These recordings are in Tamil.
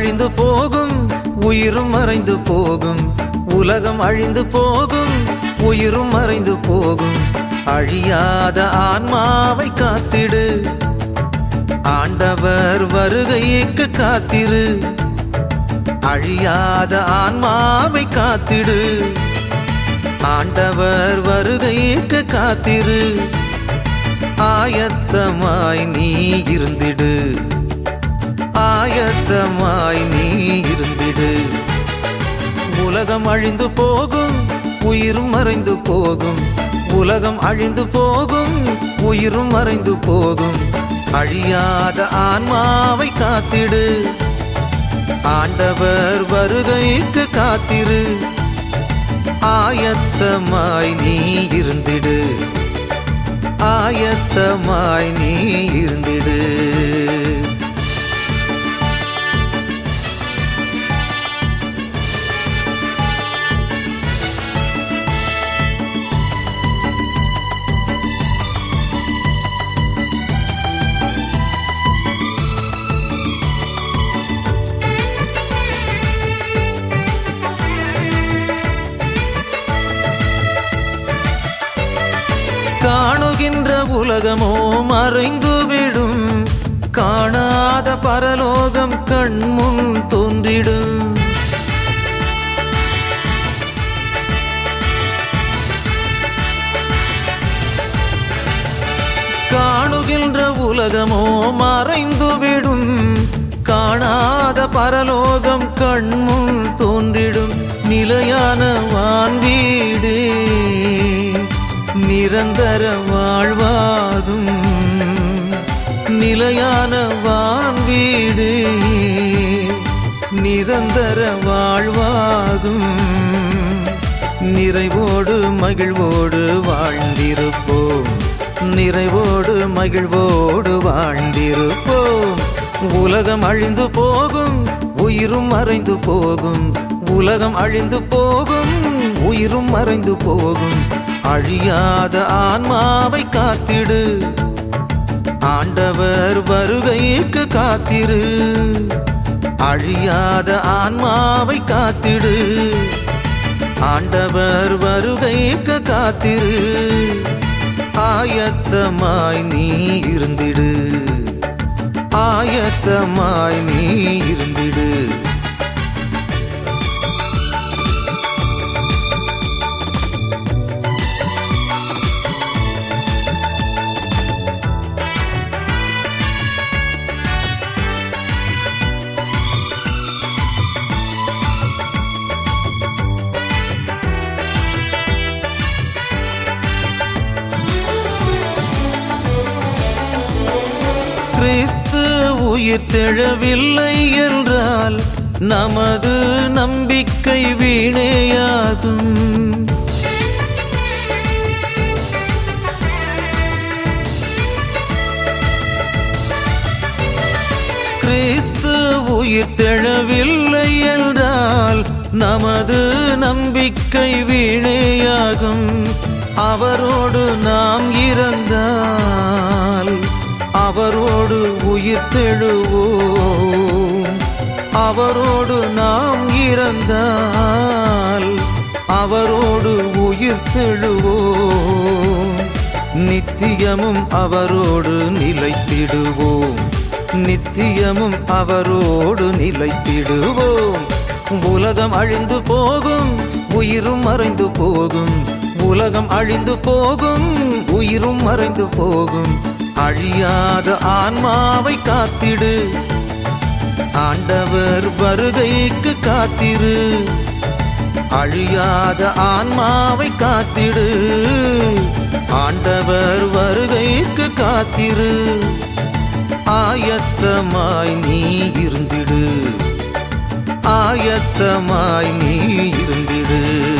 அழிந்து போகும் உயிரும் மறைந்து போகும். உலகம் அழிந்து போகும் உயிரும் மறைந்து போகும். அழியாத ஆன்மாவை காத்திடு. ஆண்டவர் வருகைக்கு காத்திரு. அழியாத ஆன்மாவை காத்திடு. ஆண்டவர் வருகைக்கு காத்திரு. ஆயத்தமாய் நீ இருந்திடு. ஆயத்தமாய் நீ இருந்திடு. உலகம் அழிந்து போகும் உயிரும் மறைந்து போகும். உலகம் அழிந்து போகும் உயிரும் மறைந்து போகும். அழியாத ஆன்மாவை காத்திடு. ஆண்டவர் வருகைக்கு காத்திரு. ஆயத்தமாய் நீ இருந்திடு. ஆயத்தமாய் நீ இருந்திடு. உலகமோ மறைந்துவிடும். காணாத பரலோகம் கண்முன் தோன்றிடும். காணுகின்ற உலகமோ மறைந்துவிடும். காணாத பரலோகம் கண்முன் தோன்றிடும். நிலையான வான்வீடு நிரந்தர வாழ்வா நிலையான வான் வீடு நிரந்தர வாழ்வாகும். நிறைவோடு மகிழ்வோடு வாழ்ந்திருப்போம். நிறைவோடு மகிழ்வோடு வாழ்ந்திருப்போம். உலகம் அழிந்து போகும் உயிரும் மறைந்து போகும். உலகம் அழிந்து போகும் உயிரும் மறைந்து போகும். அழியாத ஆன்மாவை காத்திடு. ஆண்டவர் வருகைக்கு காத்திரு. அழியாத ஆன்மாவை காத்திடு. ஆண்டவர் வருகைக்கு காத்திரு. ஆயத்தமாய் நீ இருந்திடு. ஆயத்தமாய் நீ இருந்திடு. உயிர் தெழவில்லை என்றால் நமது நம்பிக்கை வீணேயாகும். கிறிஸ்து உயிர் தெழவில்லை என்றால் நமது நம்பிக்கை வீணேயாகும். அவரோடு நாம் இறந்தால் அவரோடு உயிர் தெழுவோம். அவரோடு நாம் இறந்தால் அவரோடு உயிர் தெழுவோம். நித்தியமும் அவரோடு நிலைத்திடுவோம். நித்தியமும் அவரோடு நிலைத்திடுவோம். உலகம் அழிந்து போகும் உயிரும் மறைந்து போகும். உலகம் அழிந்து போகும் உயிரும் மறைந்து போகும். அழியாத ஆன்மாவை காத்திடு. ஆண்டவர் வருகைக்கு காத்திரு. அழியாத ஆன்மாவை காத்திடு. ஆண்டவர் வருகைக்கு காத்திரு. ஆயத்தமாய் நீ இருந்திடு. ஆயத்தமாய் நீ இருந்திடு.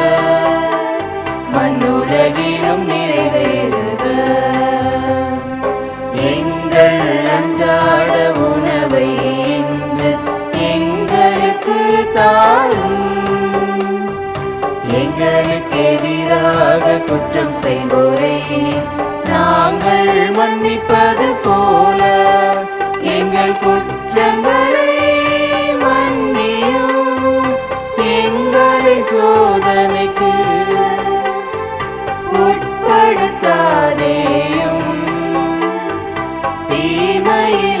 விண்ணுலகிலும் நிறைவேறுக எங்கள் அன்றாட உணவை இன்று எங்களுக்கு தாரும். எங்களுக்கு எதிராக குற்றம் செய்வோரை நாங்கள் மன்னிப்பது போல. எங்கள் குற்றங்கள் மயில்